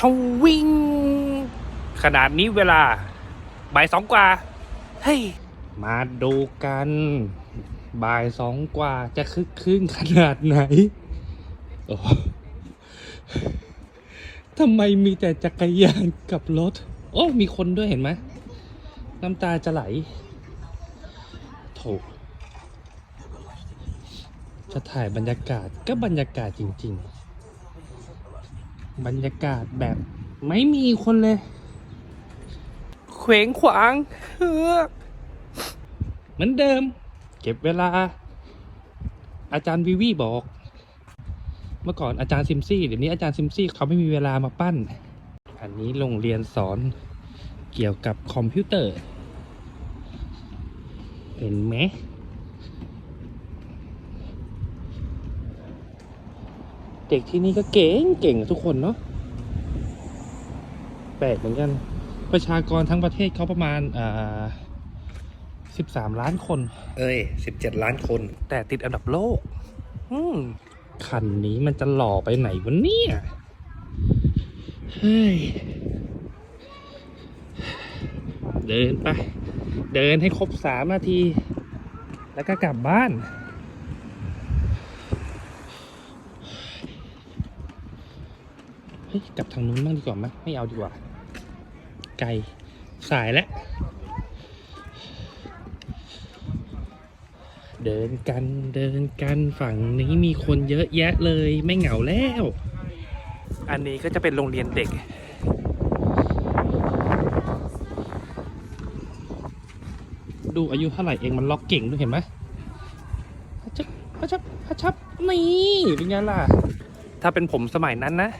ชงวิ่ง ขนาดนี้เวลาบ่ายสองกว่า เฮ้ย มาดูกัน บ่ายสองกว่าจะคึกคืนขนาดไหน โอ้ทำไมมีแต่จักรยานกับรถ โอ้ มีคนด้วยเห็นไหม น้ำตาจะไหลโถจะถ่ายบรรยากาศก็บรรยากาศจริง ๆ บรรยากาศแบบไม่มีคนเลย เขวงขวางเฮือกเหมือนเดิม เก็บเวลา อาจารย์วิวีบอก เมื่อก่อนอาจารย์ซิมซี่เดี๋ยวนี้อาจารย์ซิมซี่เขาไม่มีเวลามาปั้น อันนี้โรงเรียนสอนเกี่ยวกับคอมพิวเตอร์ เห็นไหม เด็กที่นี่ก็เก่งเก่งทุกคนเนาะแปลกเหมือนกัน ประชากรทั้งประเทศเขาประมาณอ่าสิบสามล้านคน เอ้ยสิบเจ็ดล้านคน แต่ติดอันดับโลก อืมคันนี้มันจะหล่อไปไหนวะเนี่ยเฮ้ยเดินไป เดินให้ครบสามนาที แล้วก็กลับบ้าน เฮ้ยกลับทางนู้นบ้างดีกว่าไหมไม่เอาดีกว่า ไกลสายแล้ว เดินกันเดินกันฝั่งนี้มีคนเยอะแยะเลยไม่เหงาแล้ว อันนี้ก็จะเป็นโรงเรียนเด็ก ดูอายุเท่าไหร่เองมันล็อกเก่งด้วยเห็นไหมฮัชับฮัชับฮัชับนี่เป็นไงล่ะ ถ้าเป็นผมสมัยนั้นนะ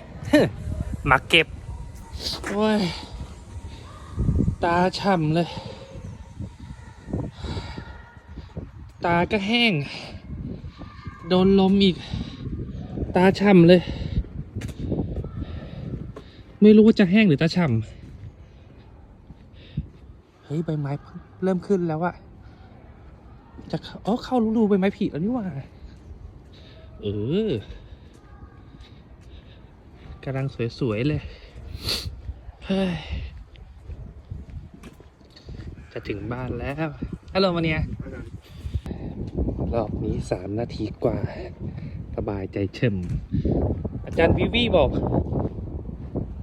มาเก็บ โอ้ย ตาช่ำเลย ตาก็แห้ง โดนลมอีก ตาช่ำเลย ไม่รู้ว่าจะแห้งหรือตาช่ำเฮ้ยใบไม้เริ่มขึ้นแล้วอะจะอ๋อเข้าฤดูใบไม้ผลิแล้วนี่ว่า เออ กำลังสวย ๆ เลย เฮ้ย จะถึงบ้านแล้วฮัลโหลมาเนียรอบนี้สามนาทีกว่า สบายใจเช่มอาจารย์วิวีบอก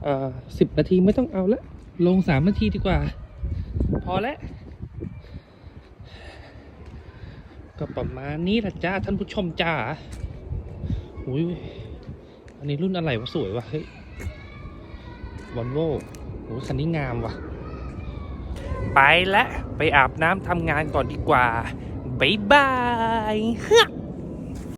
เอ่อสิบนาทีไม่ต้องเอาละ ลงสามนาทีดีกว่า พอแล้ว ก็ประมาณนี้ละจ้าท่านผู้ชมจ้าอุ้ย อันนี้รุ่นอะไรวะสวยวะเฮ้ยวอลโว่โหคันนี้งามว่ะไปและ ไปอาบน้ำทำงานก่อนดีกว่า บ๊ายบาย